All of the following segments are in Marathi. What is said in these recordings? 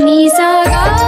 नि सा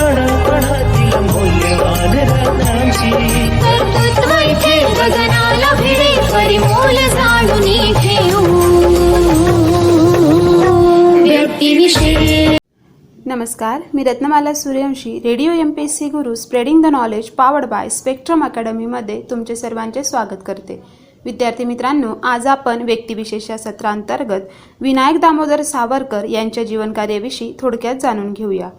नमस्कार मी Ratnamala Suryavanshi radio M P S C Guru spreading the knowledge powered by spectrum अकॅडमीमध्ये तुमचे सर्वांचे स्वागत करते. विद्यार्थी मित्रांनो आज आपण व्यक्तिविशेष या सत्रांतर्गत विनायक दामोदर सावरकर यांच्या जीवनकार्याविषयी थोडक्यात जाणून घेऊया.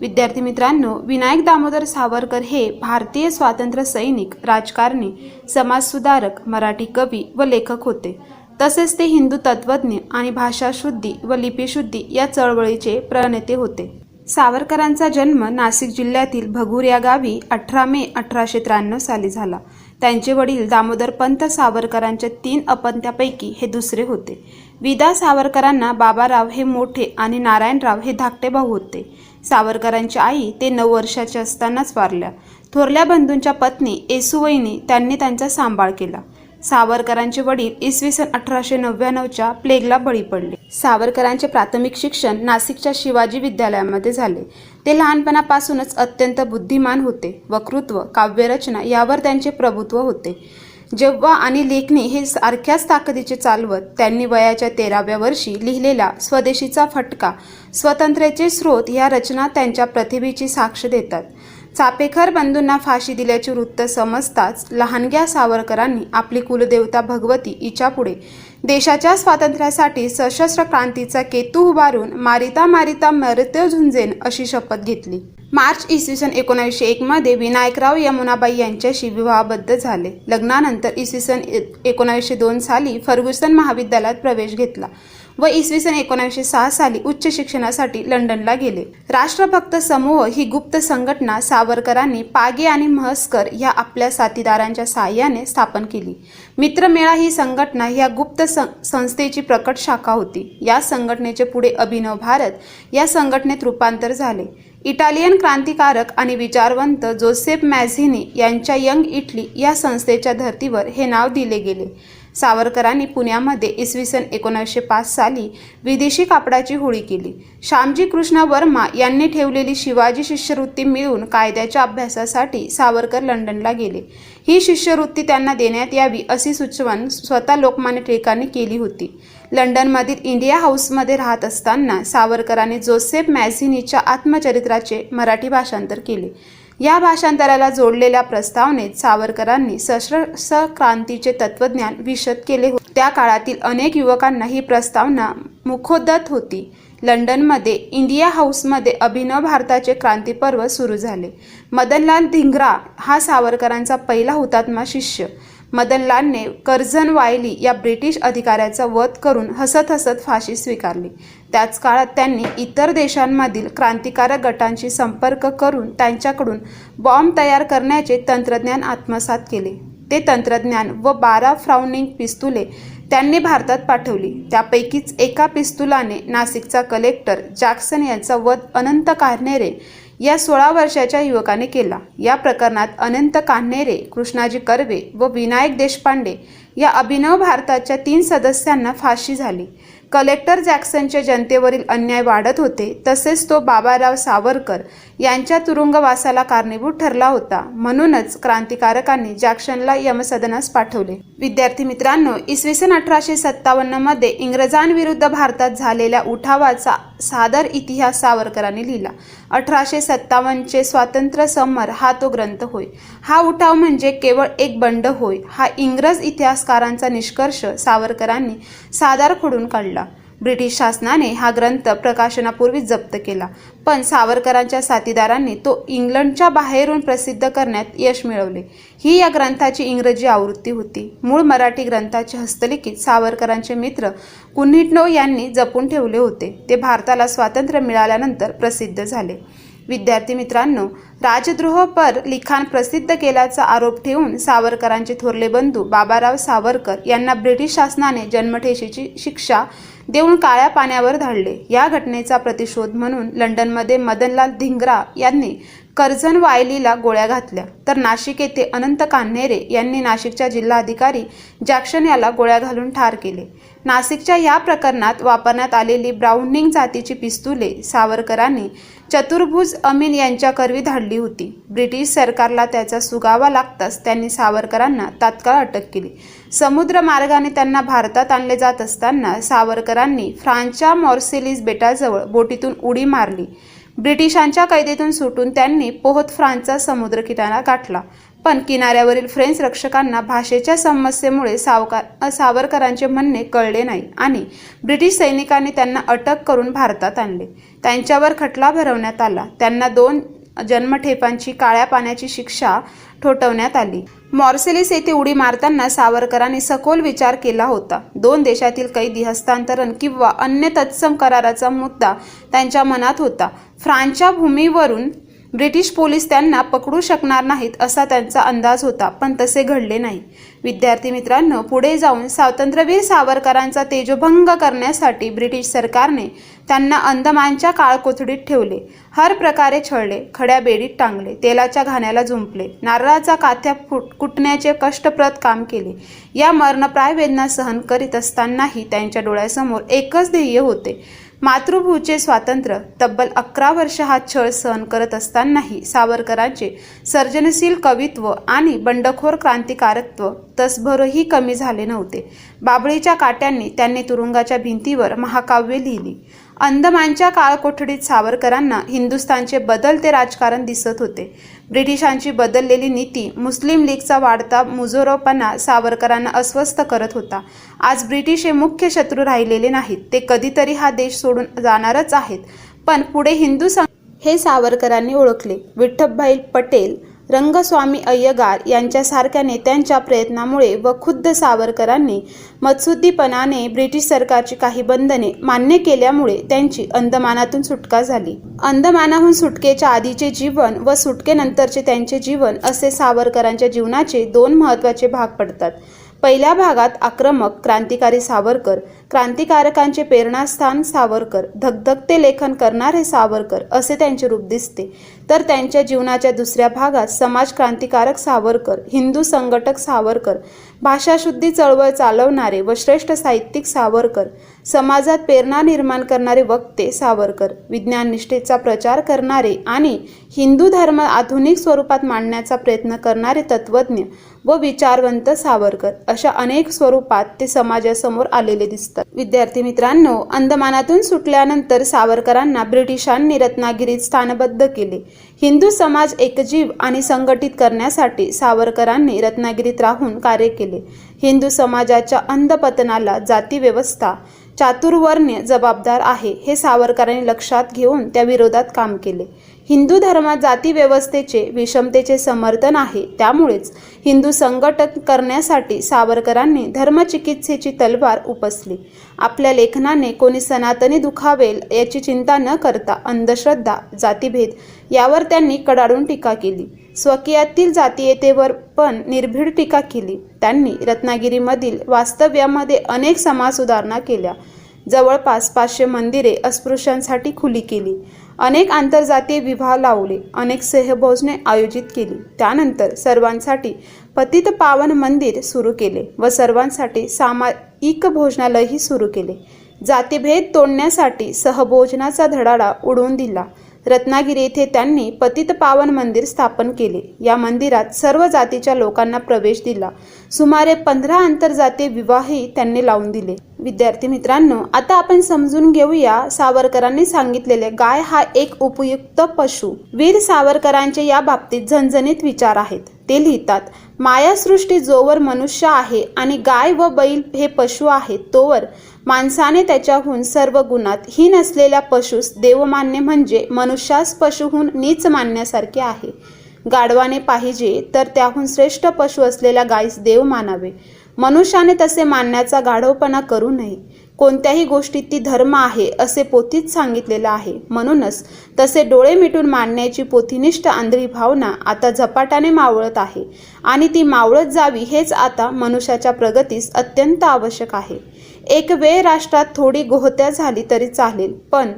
विद्यार्थी मित्रांनो विनायक दामोदर सावरकर हे भारतीय स्वातंत्र्य सैनिक राजकारणी समाजसुधारक मराठी कवी व लेखक होते. तसेच ते हिंदू तत्त्वज्ञ आणि भाषाशुद्धी व लिपीशुद्धी या चळवळीचे प्रणेते होते. सावरकरांचा जन्म नाशिक जिल्ह्यातील भगूर या गावी अठरा मे अठराशे त्र्याण्णव साली झाला. त्यांचे वडील दामोदर पंत सावरकरांच्या तीन अपत्यापैकी हे दुसरे होते. विदा सावरकरांना बाबाराव हे मोठे आणि नारायणराव हे धाकटे भाऊ होते. सावरकरांची आई ते नऊ वर्षाचे असतानाच वारल्या. थोरल्या बंधूंच्या पत्नी येसुवईने त्यांनी त्यांचा सांभाळ केला. सावरकरांचे वडील इसवी सन अठराशे नव्याण्णवच्या प्लेगला बळी पडले. सावरकरांचे प्राथमिक शिक्षण नाशिकच्या शिवाजी विद्यालयामध्ये झाले. ते लहानपणापासूनच अत्यंत बुद्धिमान होते. वक्तृत्व काव्यरचना यावर त्यांचे प्रभुत्व होते. जेव्हा आणि लेखणी हे सारख्याच ताकदीचे चालवत त्यांनी वयाच्या तेराव्या वर्षी लिहिलेला स्वदेशीचा फटका स्वतंत्र्याचे स्रोत या रचना त्यांच्या प्रतिभेची साक्ष देतात. चापेकर बंधूंना फाशी दिल्याचे वृत्त समजताच लहानग्या सावरकरांनी आपली कुलदेवता भगवती हिच्यापुढे देशाच्या स्वातंत्र्यासाठी सशस्त्र क्रांतीचा केतू उभारून मारिता मारिता मृत्यू झुंजेन अशी शपथ घेतली. मार्च इसवी सन एकोणीसशे एकमध्ये विनायकराव यमुनाबाई यांच्याशी विवाहबद्ध झाले. लग्नानंतर इसवी सन एकोणीसशे दोन साली फर्ग्युसन महाविद्यालयात प्रवेश घेतला. व इसवी सन एकोणीसशे सहा साली उच्च शिक्षणासाठी लंडनला गेले. राष्ट्रभक्त समूह ही गुप्त संघटना सावरकरांनी पागे आणि म्हस्कर या आपल्या साथीदारांच्या सहाय्याने स्थापन केली. मित्रमेळा ही संघटना ह्या गुप्त सं- संस्थेची प्रकट शाखा होती. या संघटनेचे पुढे अभिनव भारत या संघटनेत रूपांतर झाले. इटालियन क्रांतिकारक आणि विचारवंत जोसेफ मॅझिनी यांच्या यंग इटली या संस्थेच्या धर्तीवर हे नाव दिले गेले. सावरकरांनी पुण्यामध्ये इसवी सन एकोणीसशे पाच साली विदेशी कापडाची होळी केली. श्यामजी कृष्ण वर्मा यांनी ठेवलेली शिवाजी शिष्यवृत्ती मिळून कायद्याच्या अभ्यासासाठी सावरकर लंडनला गेले. ही शिष्यवृत्ती त्यांना देण्यात यावी अशी सुचवण स्वतः लोकमान्य टिळकांनी केली होती. लंडनमधील इंडिया हाऊसमध्ये राहत असताना सावरकरांनी जोसेफ मॅझिनीच्या आत्मचरित्राचे मराठी भाषांतर केले. या भाषांतराला जोडलेल्या प्रस्तावनेत सावरकरांनी सशस्त्र क्रांतीचे तत्वज्ञान विशद केले होते. त्या काळातील अनेक युवकांना ही प्रस्तावना मुखोद्गत होती. लंडनमध्ये इंडिया हाऊसमध्ये अभिनव भारताचे क्रांती पर्व सुरू झाले. मदनलाल धिंगरा हा सावरकरांचा पहिला हुतात्मा शिष्य. मदनलालने कर्झन वायली या ब्रिटिश अधिकाऱ्याचा वध करून हसत हसत फाशी स्वीकारली. त्याच काळात त्यांनी इतर देशांमधील क्रांतिकारक गटांशी संपर्क करून त्यांच्याकडून बॉम्ब तयार करण्याचे तंत्रज्ञान आत्मसात केले. ते तंत्रज्ञान व बारा फ्राउनिंग पिस्तुले त्यांनी भारतात पाठवली. त्यापैकीच एका पिस्तुलाने नाशिकचा कलेक्टर जॅक्सन यांचा वध अनंत कान्हेरे या सोळा वर्षाच्या युवकाने केला. या प्रकरणात अनंत कान्हेरे कृष्णाजी कर्वे व विनायक देशपांडे या अभिनव भारताच्या तीन सदस्यांना फाशी झाली. कलेक्टर जॅक्सनच्या जनतेवरील अन्याय वाढत होते तसेच तो बाबाराव सावरकर यांच्या तुरुंगवासाला कारणीभूत ठरला होता. म्हणूनच क्रांतिकारकांनी जॅक्सनला यमसदनास पाठवले. विद्यार्थी मित्रांनो इसवी सन अठराशे सत्तावन्नमध्ये इंग्रजांविरुद्ध भारतात झालेल्या उठावाचा सादर इतिहास सावरकरांनी लिहिला. अठराशे सत्तावन्नचे स्वातंत्र्य समर हा तो ग्रंथ होय. हा उठाव म्हणजे केवळ एक बंड होय. हा इंग्रज इतिहासकारांचा निष्कर्ष सावरकरांनी सादर खोडून काढला. ब्रिटिश शासनाने हा ग्रंथ प्रकाशनापूर्वी जप्त केला. पण सावरकरांच्या साथीदारांनी तो इंग्लंडच्या बाहेरून प्रसिद्ध करण्यात यश मिळवले. ही या ग्रंथाची इंग्रजी आवृत्ती होती. मूळ मराठी ग्रंथाचे हस्तलिखित सावरकरांचे मित्र कुन्हिटनो यांनी जपून ठेवले होते. ते भारताला स्वातंत्र्य मिळाल्यानंतर प्रसिद्ध झाले. विद्यार्थी मित्रांनो राजद्रोह पर लिखाण प्रसिद्ध केल्याचा आरोप ठेवून सावरकरांचे थोरले बंधू बाबाराव सावरकर यांना ब्रिटिश शासनाने जन्मठेशीची शिक्षा देऊन काळ्या पाण्यावर धाडले. या घटनेचा प्रतिशोध म्हणून लंडनमध्ये मदनलाल धिंगरा यांनी कर्झन वायलीला गोळ्या घातल्या. तर नाशिक येथे अनंत कान्हेरे यांनी नाशिकच्या जिल्हाधिकारी जॅक्शन याला गोळ्या घालून ठार केले. नाशिकच्या या प्रकरणात वापरण्यात आलेली ब्राउनिंग जातीची पिस्तुले सावरकरांनी चतुर्भुज अमीन यांच्या करवी धाडली होती. ब्रिटिश सरकारला त्याचा सुगावा लागताच त्यांनी सावरकरांना तात्काळ अटक केली. समुद्र मार्गाने त्यांना भारतात आणले जात असताना सावरकरांनी फ्रान्सच्या मॉर्सेलिस बेटाजवळ बोटीतून उडी मारली. ब्रिटिशांच्या कैदेतून सुटून त्यांनी पोहत फ्रान्सचा समुद्र किनारा गाठला. पण किनाऱ्यावरील फ्रेंच रक्षकांना भाषेच्या समस्येमुळे सावकार सावरकरांचे म्हणणे कळले नाही आणि ब्रिटिश सैनिकांनी त्यांना अटक करून भारतात आणले. त्यांच्यावर खटला भरवण्यात आला. त्यांना दोन जन्मठेपांची काळ्या पाण्याची शिक्षा ठोठवण्यात आली. मॉर्सेलिस येथे उडी मारताना सावरकरांनी सखोल विचार केला होता. दोन देशातील कैदी हस्तांतरण किंवा अन्य तत्सम कराराचा मुद्दा त्यांच्या मनात होता. फ्रान्सच्या भूमीवरून ब्रिटिश पोलीस त्यांना पकडू शकणार नाहीत असा त्यांचा अंदाज होता पण तसे घडले नाही. विद्यार्थी मित्रांनो पुढे जाऊन स्वातंत्र्यवीर सावरकरांचा तेजोभंग करण्यासाठी ब्रिटिश सरकारने त्यांना अंदमानच्या काळकोथडीत ठेवले. हर प्रकारे छळले खड्या बेडीत टांगले तेलाच्या घाण्याला झुंपले नारळाचा काथ्या फुट कुटण्याचे कष्टप्रद काम केले. या मरणप्राय वेदना सहन करीत असतानाही त्यांच्या डोळ्यासमोर एकच ध्येय होते मातृभूचे स्वातंत्र्य तब्बल अकरा वर्ष हा छळ सहन करत असतानाही सावरकरांचे सर्जनशील कवित्व आणि बंडखोर क्रांतिकारकत्व तसभरही कमी झाले नव्हते. बाबळीच्या काट्यांनी त्यांनी तुरुंगाच्या भिंतीवर महाकाव्य लिहिली. अंदमानच्या काळकोठडीत सावरकरांना हिंदुस्थानचे बदलते राजकारण दिसत होते. ब्रिटिशांची बदललेली नीती मुस्लिम लीगचा वाढता मुजोरपणा सावरकरांना अस्वस्थ करत होता. आज ब्रिटिश हे मुख्य शत्रू राहिलेले नाहीत. ते कधीतरी हा देश सोडून जाणारच आहेत. पण पुढे हिंदू सं हे सावरकरांनी ओळखले. विठ्ठलभाई पटेल रंगस्वामी अय्यगार यांच्यासारख्या नेत्यांच्या प्रयत्नामुळे व खुद्द सावरकरांनी मत्सुद्दीपणाने ब्रिटिश सरकारची काही बंधने मान्य केल्यामुळे त्यांची अंदमानातून सुटका झाली. अंदमानाहून सुटकेच्या आधीचे जीवन व सुटकेनंतरचे त्यांचे जीवन असे सावरकरांच्या जीवनाचे दोन महत्त्वाचे भाग पडतात. पहिल्या भागात आक्रमक क्रांतिकारी सावरकर क्रांतिकारकांचे प्रेरणास्थान सावरकर धगधगते लेखन करणारे सावरकर असे त्यांचे रूप दिसते. तर त्यांच्या जीवनाच्या दुसऱ्या भागात समाज क्रांतिकारक सावरकर हिंदू संघटक सावरकर भाषाशुद्धी चळवळ चालवणारे व श्रेष्ठ साहित्यिक सावरकर समाजात प्रेरणा निर्माण करणारे वक्ते सावरकर विज्ञान निष्ठेचा प्रचार करणारे आणि हिंदू धर्म आधुनिक स्वरूपात मांडण्याचा प्रयत्न करणारे तत्वज्ञ व विचारवंत सावरकर अशा अनेक स्वरूपात ते समाजासमोर आलेले दिसतात. विद्यार्थी मित्रांनो अंदमानातून सुटल्यानंतर सावरकरांना ब्रिटिशांनी रत्नागिरीत स्थानबद्ध केले. हिंदू समाज एकजीव आणि संघटित करण्यासाठी सावरकरांनी रत्नागिरीत राहून कार्य केले. हिंदू समाजाच्या अंधपतनाला जातीव्यवस्था चातुर्वर्ण्य जबाबदार आहे हे सावरकरांनी लक्षात घेऊन त्या विरोधात काम केले. हिंदू धर्मात जाती व्यवस्थेचे विषमतेचे समर्थन आहे त्यामुळेच हिंदू संघटन करण्यासाठी सावरकरांनी धर्मचिकित्सेची तलवार उपसली. आपल्या लेखनाने कोणी सनातनी दुखावेल याची चिंता न करता अंधश्रद्धा जातीभेद यावर त्यांनी कडाडून टीका केली. स्वकीयातील जातीयतेवर पण निर्भीड टीका केली. त्यांनी रत्नागिरीमधील वास्तव्यामध्ये अनेक समाज सुधारणा केल्या. जवळपास पाचशे मंदिरे अस्पृश्यांसाठी खुली केली. अनेक आंतरजातीय विवाह लावले. अनेक सहभोजने आयोजित केली. त्यानंतर सर्वांसाठी पतित पावन मंदिर सुरू केले व सर्वांसाठी सामायिक भोजनालयही सुरू केले. जातीभेद तोडण्यासाठी सहभोजनाचा धडाडा उडवून दिला. रत्नागिरी येथे त्यांनी पतित पावन मंदिर स्थापन केले. या मंदिरात सर्व जातीच्या लोकांना प्रवेश दिला. सुमारे पंधरा आंतरजातीय विवाहही त्यांनी लावून दिले. विद्यार्थी मित्रांनो आता आपण समजून घेऊया सावरकरांनी सांगितलेले गाय हा एक उपयुक्त पशु. वीर सावरकरांचे या बाबतीत झणझणीत विचार आहेत. ते लिहितात मायासृष्टी जोवर मनुष्य आहे आणि गाय व बैल हे पशु आहेत तोवर माणसाने त्याच्याहून सर्व गुणात हीन असलेल्या पशुस देवमान्य म्हणजे मनुष्यास पशुहून नीच मानण्यासारखे आहे. गाढवाने पाहिजे तर त्याहून श्रेष्ठ पशु असलेल्या गायीस देव मानावे. मनुष्याने तसे मानण्याचा गाढवपणा करू नये. कोणत्याही गोष्टीत ती धर्म आहे असे पोथीत सांगितलेलं आहे. म्हणूनच तसे डोळे मिटून मानण्याची पोथीनिष्ठ आंधळी भावना आता झपाट्याने मावळत आहे आणि ती मावळत जावी हेच आता मनुष्याच्या प्रगतीस अत्यंत आवश्यक आहे. एक वेळ राष्ट्रात थोडी गोहत्या झाली तरी चालेल पण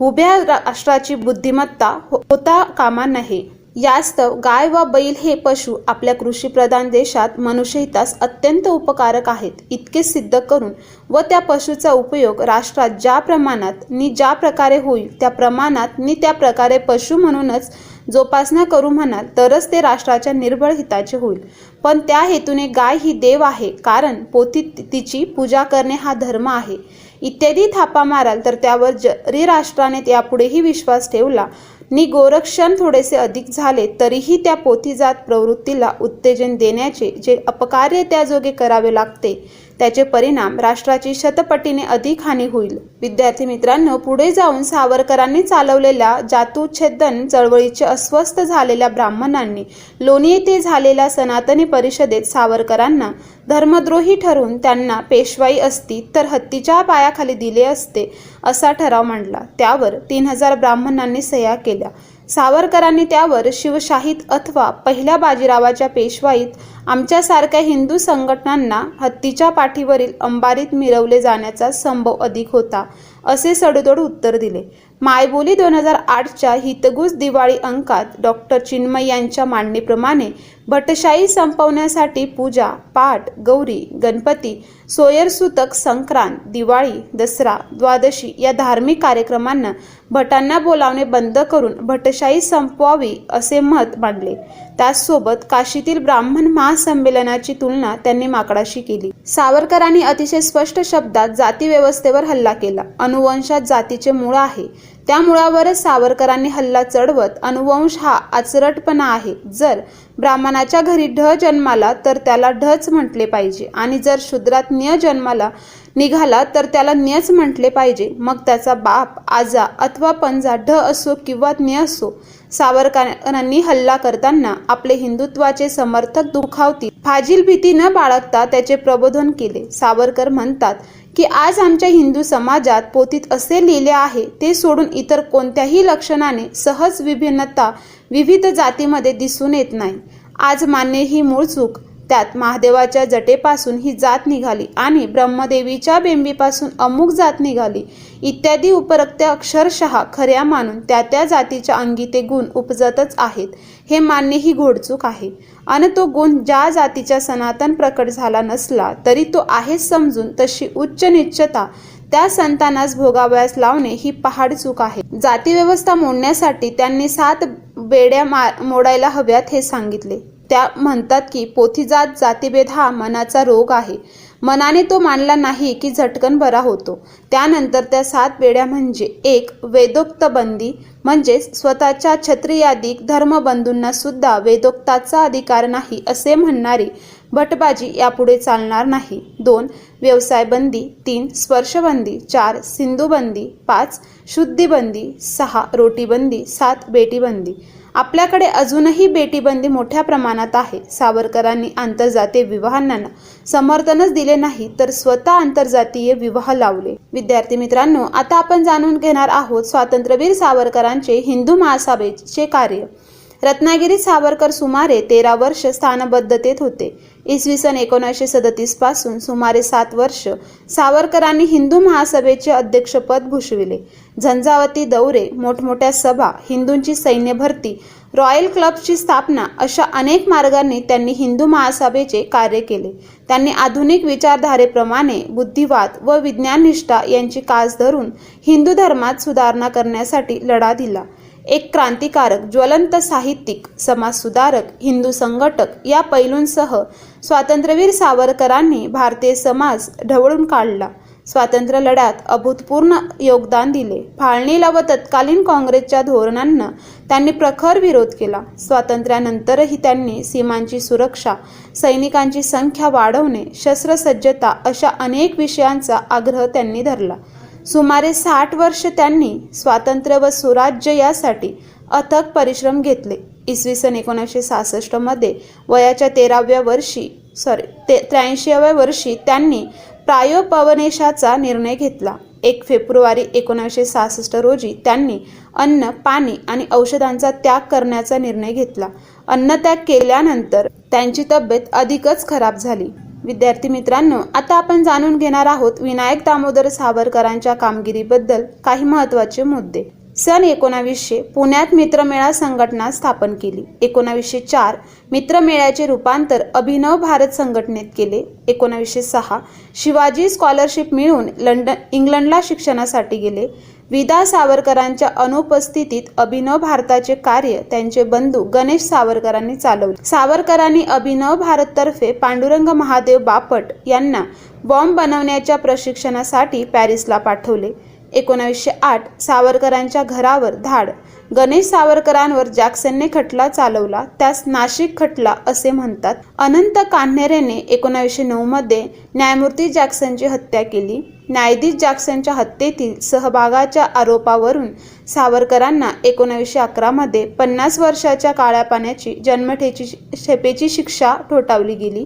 उभ्या राष्ट्राची बुद्धिमत्ता हो-, होता कामा नये. यास्तव गाय व बैल हे पशु आपल्या कृषीप्रधान देशात मनुष्यहितास अत्यंत उपकारक आहेत इतके सिद्ध करून व त्या पशुचा उपयोग राष्ट्रात ज्या प्रमाणात नि ज्या प्रकारे होईल त्या प्रमाणात नि त्या प्रकारे पशु म्हणूनच जोपासना करू म्हणाल तरच ते राष्ट्राच्या निर्बळ हिताचे होईल. पण त्या हेतूने गाय ही देव आहे कारण पोथी तिची पूजा करणे हा धर्म आहे. इत्यादी थापा माराल तर त्यावर जरी राष्ट्राने यापुढेही विश्वास ठेवला नि गोरक्षण थोडेसे अधिक झाले तरीही त्या पोथीजात प्रवृत्तीला उत्तेजन देण्याचे जे अपकार्य त्याजोगे करावे लागते त्याचे परिणाम राष्ट्राची शतपटीने अधिक हानी होईल. विद्यार्थी मित्रांनो पुढे जाऊन सावरकरांनी चालवलेल्या जातुच्छेदन चळवळीचे अस्वस्थ झालेल्या ब्राह्मणांनी लोणी येथे झालेल्या सनातनी परिषदेत सावरकरांना धर्मद्रोही ठरवून त्यांना पेशवाई असती तर हत्तीच्या पायाखाली दिले असते असा ठराव मांडला. त्यावर तीन हजार ब्राह्मणांनी सह्या केल्या. सावरकरांनी त्यावर शिवशाहीत अथवा पहिल्या बाजीरावाच्या पेशवाईत आमच्यासारख्या हिंदू संघटनांना हत्तीच्या पाठीवरील अंबारीत मिरवले जाण्याचा संभव अधिक होता असे सडदोड उत्तर दिले. मायबोली दोन हजार आठच्या हितगुज दिवाळी अंकात डॉक्टर चिन्मय यांच्या मांडणीप्रमाणे भटशाही संपवण्यासाठी पूजा पाठ गौरी गणपती सोयरसूतक संक्रांत दिवाळी दसरा द्वादशी या धार्मिक कार्यक्रमांना भटांना बोलावणे बंद करून भटशाही संपवावी असे मत मांडले. त्याचसोबत काशीतील ब्राह्मण महासंमेलनाची तुलना त्यांनी माकडाशी केली. सावरकरांनी अतिशय स्पष्ट शब्दात जाती व्यवस्थेवर हल्ला केला. अनुवंशात जातीचे मूळ आहे. त्या मुळावरच सावरकरांनी हल्ला चढवत अनुवंश हा आचरटपणा आहे. जर ब्राह्मणाच्या घरी ढ जन्माला तर त्याला ढच म्हटले पाहिजे. आणि जर शूद्रात न्य जन्माला निघाला तर त्याला न्यच म्हटले पाहिजे. मग त्याचा बाप आजा अथवा पंजा ढ असो किंवा न्य असो सावरकरांनी हल्ला करताना आपले हिंदुत्वाचे समर्थक दुखावतील. फाजील भीती न बाळगता त्याचे प्रबोधन केले. सावरकर म्हणतात की आज आमच्या हिंदू समाजात पोथीत असे लिहिले आहे ते सोडून इतर कोणत्याही लक्षणाने सहज विभिन्नता विविध जातीमध्ये दिसून येत नाही. आज मानणे ही मूळ चूक. त्यात महादेवाच्या जटेपासून ही जात निघाली आणि ब्रह्मदेवीच्या बेंबीपासून अमुक जात निघाली. इत्यादी उपरक्त अक्षरशः खऱ्या मानून त्या त्या जातीच्या अंगी ते गुण उपजतच आहेत. हे मानणे ही घोडचूक आहे. आणि तो गुण ज्या जातीच्या सनातन प्रकट झाला नसला तरी तो आहेच समजून तशी उच्च निश्चता त्या संतानास भोगावयास लावणे ही पहाड चूक आहे. जाती व्यवस्था मोडण्यासाठी त्यांनी सात बेड्या मा मोडायला हव्यात हे सांगितले. त्या म्हणतात की पोथीजात जातीभेद हा मनाचा रोग आहे. मनाने तो मानला नाही की झटकन बरा होतो. त्यानंतर त्या सात वेड्या म्हणजे एक वेदोक्त बंदी म्हणजे स्वतःच्या क्षत्रियादिक धर्मबंधूंना सुद्धा वेदोक्ताचा अधिकार नाही असे म्हणणारी भटबाजी यापुढे चालणार नाही. दोन व्यवसाय बंदी तीन स्पर्शबंदी. चार सिंधुबंदी. पाच शुद्धीबंदी. सहा रोटीबंदी. सात बेटीबंदी. आपल्याकडे अजूनही बेटीबंदी मोठ्या प्रमाणात आहे. सावरकरांनी आंतरजातीय विवाहांना समर्थनच दिले नाही तर स्वतः आंतरजातीय विवाह लावले. विद्यार्थी मित्रांनो आता आपण जाणून घेणार आहोत स्वातंत्र्यवीर सावरकरांचे हिंदू महासभेचे कार्य. रत्नागिरीत सावरकर सुमारे तेरा वर्ष स्थानबद्धतेत होते. इसवी सन एकोणीसशे सदतीसपासून सुमारे सात वर्ष सावरकरांनी हिंदू महासभेचे अध्यक्षपद भूषविले. झंझावती दौरे मोठमोठ्या सभा हिंदूंची सैन्य भरती रॉयल क्लबची स्थापना अशा अनेक मार्गांनी त्यांनी हिंदू महासभेचे कार्य केले. त्यांनी आधुनिक विचारधारेप्रमाणे बुद्धिवाद व विज्ञाननिष्ठा यांची कास धरून हिंदू धर्मात सुधारणा करण्यासाठी लढा दिला. एक क्रांतिकारक ज्वलंत साहित्यिक समाजसुधारक हिंदू संघटक या पैलूंसह स्वातंत्र्यवीर सावरकरांनी भारतीय समाज ढवळून काढला. स्वातंत्र्य लढ्यात अभूतपूर्ण योगदान दिले. फाळणीला व तत्कालीन काँग्रेसच्या धोरणांना त्यांनी प्रखर विरोध केला. स्वातंत्र्यानंतरही त्यांनी सीमांची सुरक्षा सैनिकांची संख्या वाढवणे शस्त्रसज्जता अशा अनेक विषयांचा आग्रह त्यांनी धरला. सुमारे साठ वर्ष त्यांनी स्वातंत्र्य व सुराज्य यासाठी अथक परिश्रम घेतले. इसवी सन एकोणीसशे सहासष्टमध्ये वयाच्या तेराव्या वर्षी सॉरी ते त्र्याऐंशीव्या वर्षी त्यांनी प्रायोपवनेशाचा निर्णय घेतला. एक फेब्रुवारी एकोणीसशे सहासष्ट रोजी त्यांनी अन्न पाणी आणि औषधांचा त्याग करण्याचा निर्णय घेतला. अन्नत्याग केल्यानंतर त्यांची तब्येत अधिकच खराब झाली. विद्यार्थी मित्रांनो आता आपण जाणून घेणार आहोत विनायक दामोदर सावरकरांच्या कामगिरीबद्दल काही महत्त्वाचे मुद्दे. सन एकोणावीसशे पुण्यात मित्रमेळा संघटना स्थापन केली. एकोणावीसशे चार मित्रमेळ्याचे रूपांतर अभिनव भारत संघटनेत केले. एकोणावीसशे सहा शिवाजी स्कॉलरशिप मिळवून लंडन इंग्लंडला शिक्षणासाठी गेले. विदा सावरकरांच्या अनुपस्थितीत अभिनव भारताचे कार्य त्यांचे बंधू गणेश सावरकरांनी चालवले. सावरकरांनी अभिनव भारततर्फे पांडुरंग महादेव बापट यांना बॉम्ब बनवण्याच्या प्रशिक्षणासाठी पॅरिसला पाठवले. एकोणावीसशे आठ सावरकरांच्या घरावर धाड गणेश सावरकरांवर जॅक्सनने खटला चालवला त्यास नाशिक खटला असे म्हणतात. अनंत कान्हेरेने एकोणावीसशे नऊ मध्ये न्यायमूर्ती जॅक्सनची हत्या केली. न्यायाधीश जॅक्सनच्या हत्येतील सहभागाच्या आरोपावरून सावरकरांना एकोणावीसशे अकरामध्ये पन्नास वर्षाच्या काळ्या पाण्याची जन्मठेची शेपेची शिक्षा ठोठावली गेली.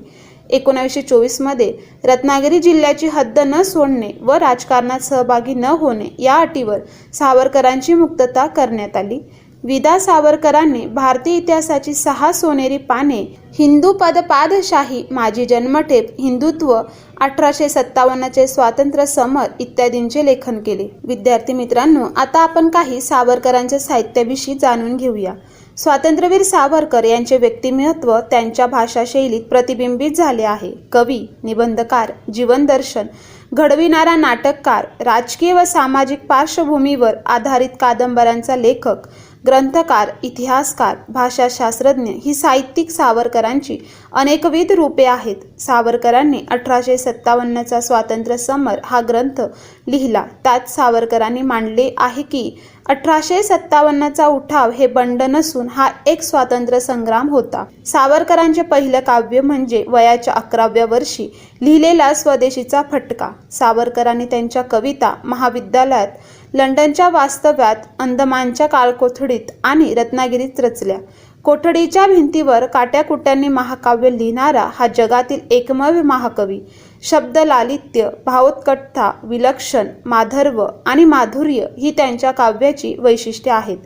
एकोणावीसशे चोवीसमध्ये रत्नागिरी जिल्ह्याची हद्द न सोडणे व राजकारणात सहभागी न होणे या अटीवर सावरकरांची मुक्तता करण्यात आली. विदा सावरकरांनी भारतीय इतिहासाची सहा सोनेरी पाने हिंदू पद पादशाही माझी जन्मठेप हिंदुत्व अठराशे सत्तावन्नचे स्वातंत्र्य समर इत्यादींचे लेखन केले. विद्यार्थी मित्रांनो आता आपण काही सावरकरांच्या साहित्याविषयी जाणून घेऊया. स्वातंत्र्यवीर सावरकर यांचे व्यक्तिमत्व त्यांच्या भाषाशैलीत प्रतिबिंबित झाले आहे. कवी निबंधकार जीवनदर्शन घडविणारा नाटककार राजकीय व सामाजिक पार्श्वभूमीवर आधारित कादंबऱ्यांचा लेखक ग्रंथकार इतिहासकार भाषाशास्त्रज्ञ ही साहित्यिक सावरकरांची अनेकविध रूपे आहेत. सावरकरांनी अठराशे सत्तावन्नचा स्वातंत्र्य समर हा ग्रंथ लिहिला. त्यात सावरकरांनी मांडले आहे की अठराशे सत्तावन्नचा उठाव हे बंड नसून हा एक स्वातंत्र्य संग्राम होता. सावरकरांचे पहिलं काव्य म्हणजे वयाच्या अकराव्या वर्षी लिहिलेला स्वदेशीचा फटका. सावरकरांनी त्यांच्या कविता महाविद्यालयात लंडनच्या वास्तव्यात अंदमानच्या काळकोठडीत आणि रत्नागिरीत रचल्या. कोठडीच्या भिंतीवर काट्याकुट्यांनी महाकाव्य लिहिणारा हा जगातील एकमेव महाकवी. शब्द लालित्य भावोत्कटता विलक्षण माधर्व आणि माधुर्य ही त्यांच्या काव्याची वैशिष्ट्ये आहेत.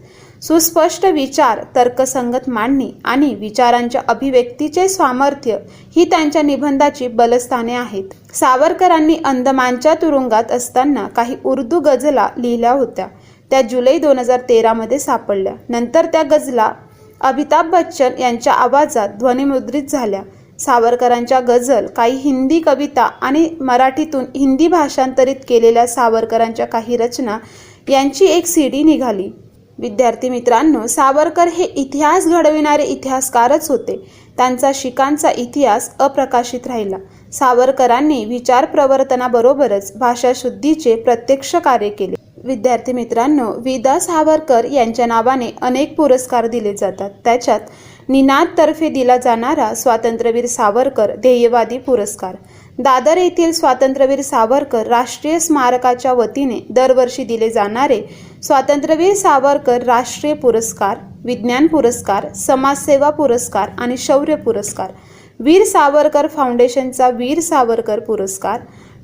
सुस्पष्ट विचार तर्कसंगत मांडणी आणि विचारांच्या अभिव्यक्तीचे सामर्थ्य ही त्यांच्या निबंधाची बलस्थाने आहेत. सावरकरांनी अंदमानच्या तुरुंगात असताना काही उर्दू गझला लिहिल्या होत्या. त्या जुलै दोन हजार तेरामध्ये सापडल्या. नंतर त्या गझला अमिताभ बच्चन यांच्या आवाजात ध्वनिमुद्रित झाल्या. सावरकरांच्या गझल काही हिंदी कविता आणि मराठीतून हिंदी भाषांतरित केलेल्या सावरकरांच्या काही रचना यांची एक सीडी निघाली. विद्यार्थी मित्रांनो सावरकर हे इतिहास घडविणारे इतिहासकारच होते. त्यांचा शिकांचा इतिहास अप्रकाशित राहिला. सावरकरांनी विचार प्रवर्तनाबरोबरच भाषा शुद्धीचे प्रत्यक्ष कार्य केले. विद्यार्थी मित्रांनो विदा सावरकर यांच्या नावाने अनेक पुरस्कार दिले जातात. त्याच्यात निनादतर्फे दिला जाणारा स्वातंत्र्यवीर सावरकर ध्येयवादी पुरस्कार दादर येथील स्वातंत्र्यवीर सावरकर राष्ट्रीय स्मारकाच्या वतीने दरवर्षी दिले जाणारे स्वातंत्र्यवीर सावरकर राष्ट्रीय पुरस्कार विज्ञान पुरस्कार समाजसेवा पुरस्कार आणि शौर्य पुरस्कार वीर सावरकर फाउंडेशनचा वीर सावरकर पुरस्कार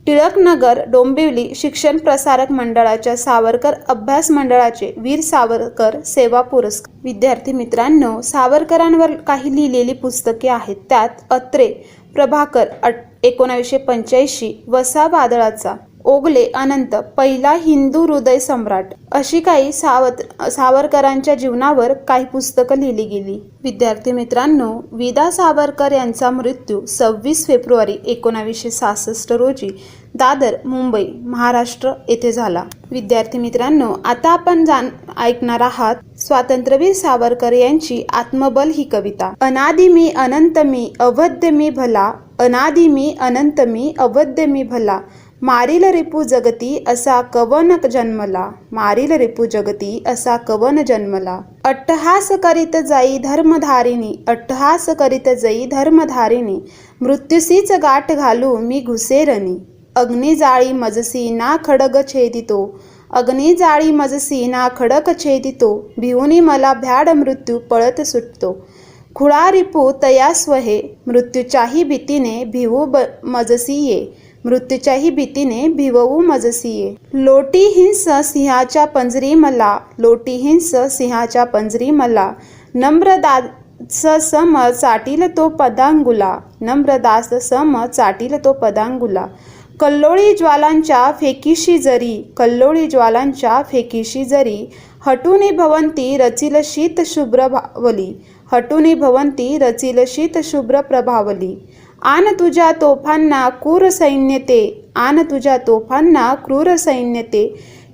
टिळकनगर डोंबिवली शिक्षण प्रसारक मंडळाच्या सावरकर अभ्यास मंडळाचे वीर सावरकर सेवा पुरस्कार. विद्यार्थी मित्रांनो सावरकरांवर काही लिहिलेली पुस्तके आहेत. त्यात अत्रे प्रभाकर अट एकोणावीसशे पंच्याऐंशी वसा वादळाचा ओगले अनंत पहिला हिंदू हृदय सम्राट. अशी काही सावत सावरकरांच्या जीवनावर काही पुस्तकं लिहिली गेली. विद्यार्थी मित्रांनो विदा सावरकर यांचा मृत्यू सव्वीस फेब्रुवारी एकोणावीसशे सहासष्ट रोजी दादर मुंबई महाराष्ट्र येथे झाला. विद्यार्थी मित्रांनो आता आपण जाण ऐकणार आहात स्वातंत्र्यवीर सावरकर यांची आत्मबल ही कविता. अनादि मी अनंत मी अवध्य मी भला अनादि मी अनंत मी अवध्य मी भला. मारिल रिपू जगती असा कवन जन्मला. मारिल रिपू जगती असा कवन जन्मला. अट्टहास करीत जाई धर्मधारिणी अट्टहास करीत जाई धर्मधारिणी. मृत्यूसीच गाठ घालू मी घुसेरणी. अग्निजाळी मजसी ना खडग छेदितो. अग्निजाळी मजसी ना खडक छेदितो. भिवूनी मला भ्याड मृत्यू पळत सुटतो. खुळा तयास्वहे तया स्वहे मृत्यूच्याही भीतीने भिवू ब मजसी ये मृत्यूच्याही भीतीने भिवऊ मजसी ये लोटी हिंस सिंहाच्या पंजरी मला लोटी हिंस सिंहाच्या पंजरी मला नम्रदास सम चाटील तो पदांगुला. नम्रदास सम चाटील तो पदांगुला. कल्लोळी ज्वालांच्या फेकीशी जरी कल्लोळी ज्वालांच्या फेकीशी जरी. हटुनी भवंती रचिल शीत शुभ्र भावली हटुनी भवंती रचिल शीत शुभ्र प्रभावली. आन तुझ्या तोफांना क्रूर सैन्य ते आन तुझ्या तोफांना क्रूर सैन्य ते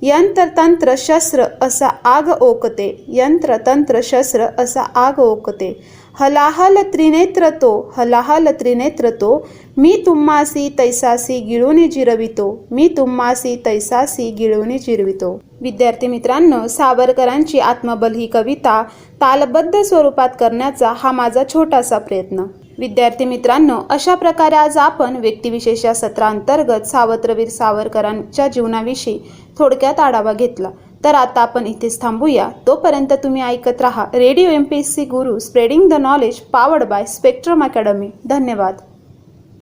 यंत्र तंत्र शस्त्र असा आग ओकते यंत्र तंत्र शस्त्र असा आग ओकते. हलाहल त्रिनेत्र तो हलाहल त्रिनेत्र तो. मी तुम्हासी तैसासी गिळून जिरवितो मी तुम्हासी तैसासी गिळून जिरवितो. विद्यार्थी मित्रांनो सावरकरांची आत्मबल ही कविता तालबद्ध स्वरूपात करण्याचा हा माझा छोटासा प्रयत्न. विद्यार्थी मित्रांनो अशा प्रकारे आज आपण व्यक्तिविशेष या सत्रांतर्गत सावत्रवीर सावरकरांच्या जीवनाविषयी थोडक्यात आढावा घेतला. तर आता आपण इथेच थांबूया. तोपर्यंत तुम्ही ऐकत राहा radio M P S C Guru spreading the knowledge powered by spectrum academy. धन्यवाद.